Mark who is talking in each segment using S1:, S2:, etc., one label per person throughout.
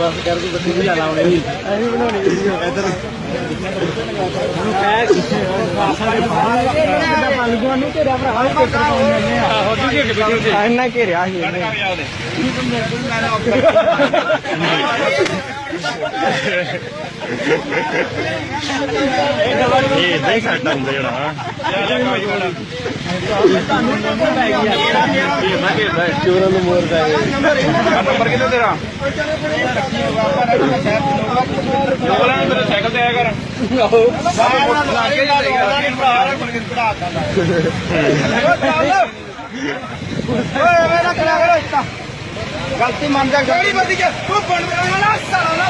S1: ਬਸ ਕਰਕੇ ਬੱਤੀ ਵੀ ਜਾਣਾ ਉਹਨੇ ਵੀ ਅਸੀਂ ਬਣਾਉਣੀ ਵੀਡੀਓ। ਇੱਧਰ। ਉਹਨੂੰ ਕਹਿ ਆਸਾਂ ਦੇ ਬਾਹਰ ਮੰਨ ਗਿਆ ਨੂੰ ਤੇਰਾ ਭਰਾ ਹੀ ਪੇਪਰ ਪਾਉਣ ਆ।
S2: ਆਹੋ ਦੂਜੀ ਕਿ ਵੀਡੀਓ ਤੇ
S1: ਇੰਨਾ ਘੇਰਿਆ ਸੀ ਇਹਨੇ।
S2: ਕਰ
S3: ਇਹ ਇਦਾਂ ਹੀ ਹੁੰਦਾ ਜਿਹੜਾ
S1: ਚੋਰਾਂ ਨੂੰ ਮੋਰ ਪੈ
S2: ਨੰਬਰ ਕਿੰਨਾ ਤੇਰਾ ਜੋਗਲਾਂ ਨੂੰ ਤੇਰੇ ਸਾਈਕਲ ਤੇ ਆਇਆ ਕਰ
S4: ਗਲਤੀ ਮੰਨ ਜਾ ਕਿਹੜੀ ਬੱਦੀ ਚ ਤੂੰ ਬਣ ਨਾ ਸਾਲਾ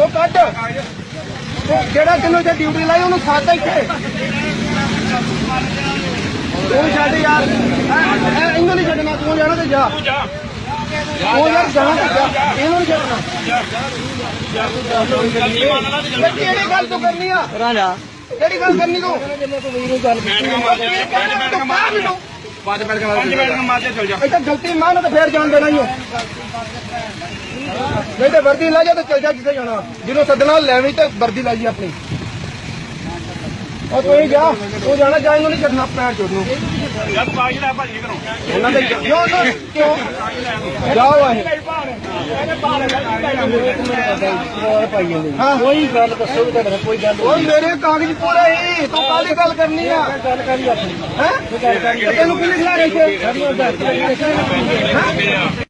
S4: ਉਹ ਕੱਢ। ਤੇ ਜਿਹੜਾ ਤੈਨੂੰ ਤੇ ਡਿਊਟੀ ਲਾਈ ਉਹਨੂੰ ਸਾਥ ਇੱਥੇ। ਤੂੰ ਛੱਡ ਯਾਰ। ਐ- ਇਹਨੂੰ ਨਹੀਂ ਛੱਡਣਾ ਤੂੰ ਜਾਣਾ ਤੇ ਜਾ। ਉਹ ਯਾਰ ਜਾਣਾ ਤੇ ਜਾ। ਇਹਨੂੰ ਨਹੀਂ ਛੱਡਣਾ। ਕਿਹੜੀ ਗੱਲ ਤੂੰ ਕਰਨੀ ਆ?
S1: ਰਾਜਾ।
S4: ਕਿਹੜੀ ਗੱਲ ਕਰਨੀ ਤੂੰ? ਬਾਹਰ
S2: ਪੰਜ ਮਿੰਟ ਪੰਜ ਮਿੰਟ ਨੂੰ ਮਾਰ ਕੇ ਚੱਲ ਜਾ।
S4: ਇਹ ਤਾਂ ਗਲਤੀ ਮੰਨ ਤੇ ਫੇਰ ਜਾਣ ਦੇਣਾ ਹੀ ਹੋ। ਨਹੀਂ ਤੇ ਵਰਦੀ ਲਾ ਜਾ ਤੇ ਚੱਲ ਜਾ ਜਿੱਥੇ ਜਾਣਾ। ਜਿਹਨੂੰ ਸੱਦਣਾ ਲੈਵੀਂ ਤੇ ਵਰਦੀ ਲਾਈ ਆਪਣੀ। ਉਹ ਤੂੰ ਹੀ ਜਾ ਤੂੰ ਜਾਣਾ ਜਾ ਇਹਨੂੰ ਨਹੀਂ ਛੱਡਣਾ ਪੈਰ ਚੋਦ ਨੂੰ।
S2: ਜਦ ਕਾਜ ਲੈ ਭਾਜੀ ਕਰੋ
S4: ਇਹਨਾਂ ਦੇ ਕਿਉਂ ਨਾ ਕਿਉਂ? ਜਾਓ ਆਏ। ਹਾਂ।
S1: ਕੋਈ ਗੱਲ ਦੱਸੋ ਵੀ ਤੁਹਾਡੇ ਕੋਈ ਗੱਲ
S4: ਉਹ ਮੇਰੇ ਕਾਗਜ਼ ਪੂਰੇ ਹੀ। ਤੂੰ ਕਾਹਦੀ ਗੱਲ ਕਰਨੀ ਆ?
S1: ਗੱਲ ਕਰੀ ਆਪਣੀ
S4: ਹੈ? ਤੈਨੂੰ ਕੀ ਲਿਖਿਆ ਰਿਹਾ
S2: ਆ